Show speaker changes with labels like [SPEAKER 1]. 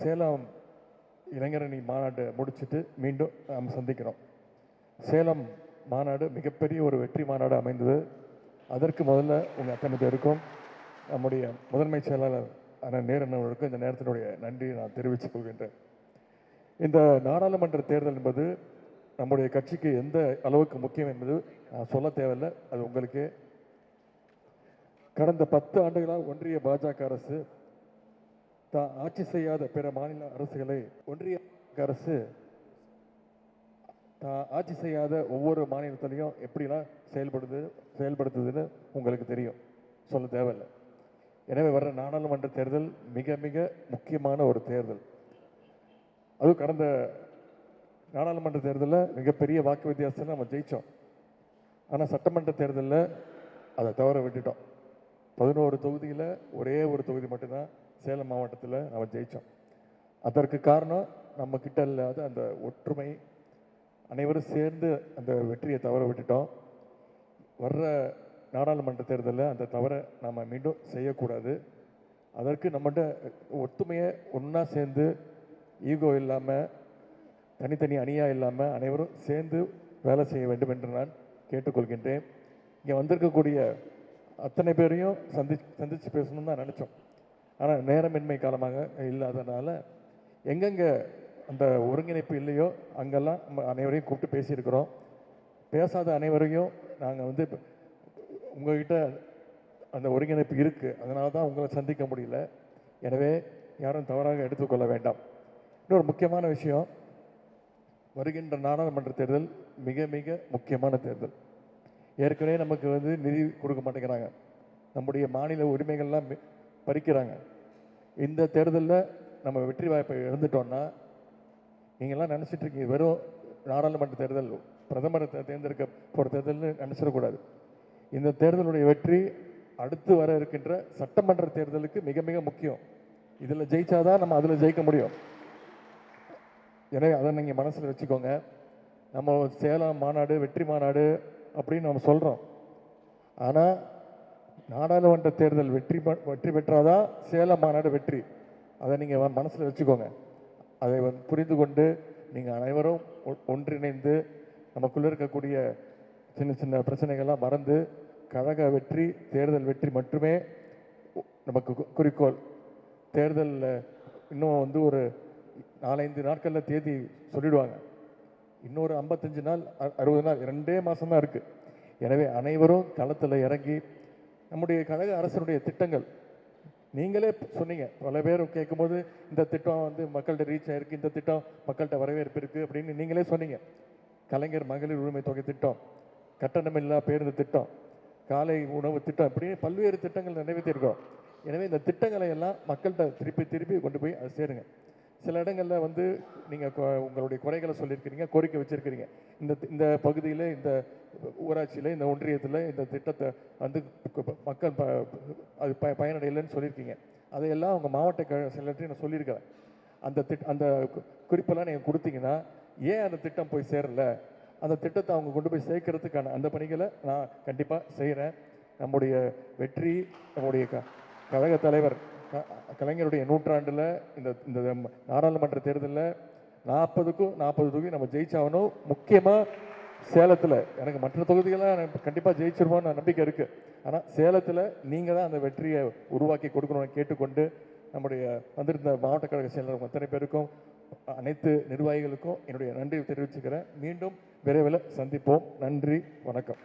[SPEAKER 1] சேலம் இளைஞரணி மாநாடு முடிச்சுட்டு மீண்டும் நாம் சந்திக்கிறோம். சேலம் மாநாடு மிகப்பெரிய ஒரு வெற்றி மாநாடு அமைந்தது. அதற்கு முதல்ல உங்கள் அத்தனை பேருக்கும் நம்முடைய முதன்மை செயலாளர் அண்ணன் நேரன் அவர்களுக்கும் இந்த நேரத்தினுடைய நன்றியை நான் தெரிவித்துக் கொள்கின்றேன். இந்த நாடாளுமன்ற தேர்தல் என்பது நம்முடைய கட்சிக்கு எந்த அளவுக்கு முக்கியம் என்பது நான் சொல்ல தேவையில்லை. அது உங்களுக்கு. கடந்த பத்து ஆண்டுகளாக ஒன்றிய பாஜக அரசு தான் ஆட்சி செய்யாத பிற மாநில அரசுகளை ஒன்றிய அரசு தான் ஆட்சி செய்யாத ஒவ்வொரு மாநிலத்திலையும் எப்படிலாம் செயல்படுது செயல்படுத்துதுன்னு உங்களுக்கு தெரியும். சொல்ல தேவையில்லை. எனவே வர்ற நாடாளுமன்ற தேர்தல் மிக மிக முக்கியமான ஒரு தேர்தல். அதுவும் கடந்த நாடாளுமன்ற தேர்தலில் மிகப்பெரிய வாக்கு வித்தியாசத்தில் நம்ம ஜெயித்தோம் ஆனால் சட்டமன்ற தேர்தலில் அதை தவற விட்டுட்டோம். பதினோரு தொகுதியில் ஒரே ஒரு தொகுதி மட்டும்தான் சேலம் மாவட்டத்தில் நம்ம ஜெயித்தோம் அதற்கு காரணம் நம்ம கிட்ட இல்லாத அந்த ஒற்றுமை. அனைவரும் சேர்ந்து அந்த வெற்றியை தவற விட்டுட்டோம். வர்ற நாடாளுமன்ற தேர்தலில் அந்த தவறை நம்ம மீண்டும் செய்யக்கூடாது. அதற்கு நம்மகிட்ட ஒத்துமையை ஒன்றா சேர்ந்து ஈகோ இல்லாமல் தனித்தனி அணியாக இல்லாமல் அனைவரும் சேர்ந்து வேலை செய்ய வேண்டும் என்று நான் கேட்டுக்கொள்கின்றேன். இங்கே வந்திருக்கக்கூடிய அத்தனை பேரையும் சந்தி சந்தித்து பேசணும்னு தான் நினச்சோம். ஆனால் நேரமின்மை காலமாக இல்லாதனால எங்கெங்கே அந்த ஒருங்கிணைப்பு இல்லையோ அங்கெல்லாம் நம்ம அனைவரையும் கூப்பிட்டு பேசியிருக்கிறோம். பேசாத அனைவரையும் நாங்கள் வந்து உங்கள்கிட்ட அந்த ஒருங்கிணைப்பு இருக்குது அதனால தான் உங்களை சந்திக்க முடியல. எனவே யாரும் தவறாக எடுத்துக்கொள்ள வேண்டாம். இன்னொரு முக்கியமான விஷயம் வருகின்ற நாடாளுமன்ற தேர்தல் மிக மிக முக்கியமான தேர்தல். ஏற்கனவே நமக்கு வந்து நிதி கொடுக்க மாட்டேங்கிறாங்க. நம்முடைய மாநில உரிமைகள்லாம் மி- பறிக்கிறாங்க. இந்த தேர்தலில் நம்ம வெற்றி வாய்ப்பை இழந்துட்டோம்னா நீங்கள்லாம் நினச்சிட்டு இருக்கீங்க வெறும் நாடாளுமன்ற தேர்தல் பிரதமரை தேர்ந்தெடுக்க போகிற தேர்தல்னு நினச்சிடக்கூடாது. இந்த தேர்தலுடைய வெற்றி அடுத்து வர இருக்கின்ற சட்டமன்ற தேர்தலுக்கு மிக மிக முக்கியம். இதில் ஜெயிச்சாதான் நம்ம அதில் ஜெயிக்க முடியும். எனவே அதை நீங்கள் மனசில் வச்சுக்கோங்க. நம்ம சேலம் மாநாடு வெற்றி மாநாடு அப்படின்னு நம்ம சொல்கிறோம் ஆனால் நாடாளுமன்ற தேர்தல் வெற்றி வெற்றி பெற்றாதான் சேலம் மாநாடு வெற்றி. அதை நீங்கள் மனசில் வச்சுக்கோங்க. அதை வந்து புரிந்து கொண்டு நீங்கள் அனைவரும் ஒ- ஒன்றிணைந்து நமக்குள்ளே இருக்கக்கூடிய சின்ன சின்ன பிரச்சனைகள்லாம் மறந்து கழக வெற்றி தேர்தல் வெற்றி மட்டுமே நமக்கு குறிக்கோள். தேர்தலில் இன்னும் வந்து ஒரு நாலஞ்சு நாட்களில் தேதி சொல்லிடுவாங்க. இன்னொரு ஐம்பத்தஞ்சு நாள் அ- அறுபது நாள் ரெண்டே மாதம் தான் இருக்குது எனவே அனைவரும் களத்தில் இறங்கி நம்முடைய கழக அரசனுடைய திட்டங்கள். நீங்களே சொன்னீங்க பல பேர் கேட்கும்போது இந்த திட்டம் வந்து மக்கள்கிட்ட ரீச் ஆயிருக்கு இந்த திட்டம் மக்கள்கிட்ட வரவேற்பு இருக்குது அப்படின்னு நீங்களே சொன்னீங்க. கலைஞர் மகளிர் உரிமை தொகை திட்டம் கட்டணமில்லா பேருந்து திட்டம் காலை உணவு திட்டம் அப்படின்னு பல்வேறு திட்டங்கள் நிறைவேற்றியிருக்கோம் எனவே இந்த திட்டங்களை எல்லாம் மக்கள்கிட்ட திருப்பி திருப்பி கொண்டு போய் அதை சேருங்க. சில இடங்களில் வந்து நீங்கள் உங்களுடைய குறைகளை சொல்லியிருக்கிறீங்க கோரிக்கை வச்சுருக்கிறீங்க. இந்த இந்த பகுதியில் இந்த ஊராட்சியில் இந்த ஒன்றியத்தில் இந்த திட்டத்தை வந்து மக்கள் ப அது ப பயனடையலைன்னு சொல்லியிருக்கீங்க. அதையெல்லாம் அவங்க மாவட்ட க செல்லட்டையும் நான் சொல்லியிருக்கிறேன். அந்த திட் அந்த குறிப்பெல்லாம் நீங்கள் கொடுத்தீங்கன்னா ஏன் அந்த திட்டம் போய் சேரல? அந்த திட்டத்தை அவங்க கொண்டு போய் சேர்க்கறதுக்கான அந்த பணிகளை நான் கண்டிப்பாக செய்கிறேன் நம்முடைய வெற்றி நம்முடைய க கழக தலைவர் கலைஞருடைய நூற்றாண்டில் இந்த இந்த நாடாளுமன்ற தேர்தலில் நாற்பதுக்கும் நாற்பது தொகுதி நம்ம ஜெயிச்சாகணும். முக்கியமாக சேலத்தில். எனக்கு மற்ற தொகுதிகளாக எனக்கு கண்டிப்பாக ஜெயிச்சிருவோம்னு நம்பிக்கை இருக்குது ஆனால் சேலத்தில் நீங்கள் தான் அந்த வெற்றியை உருவாக்கி கொடுக்கணும்னு கேட்டுக்கொண்டு நம்முடைய வந்திருந்த மாவட்ட கழக செயலர் அத்தனை பேருக்கும் அனைத்து நிர்வாகிகளுக்கும் என்னுடைய நன்றி தெரிவிச்சுக்கிறேன். மீண்டும் விரைவில் சந்திப்போம். நன்றி வணக்கம்.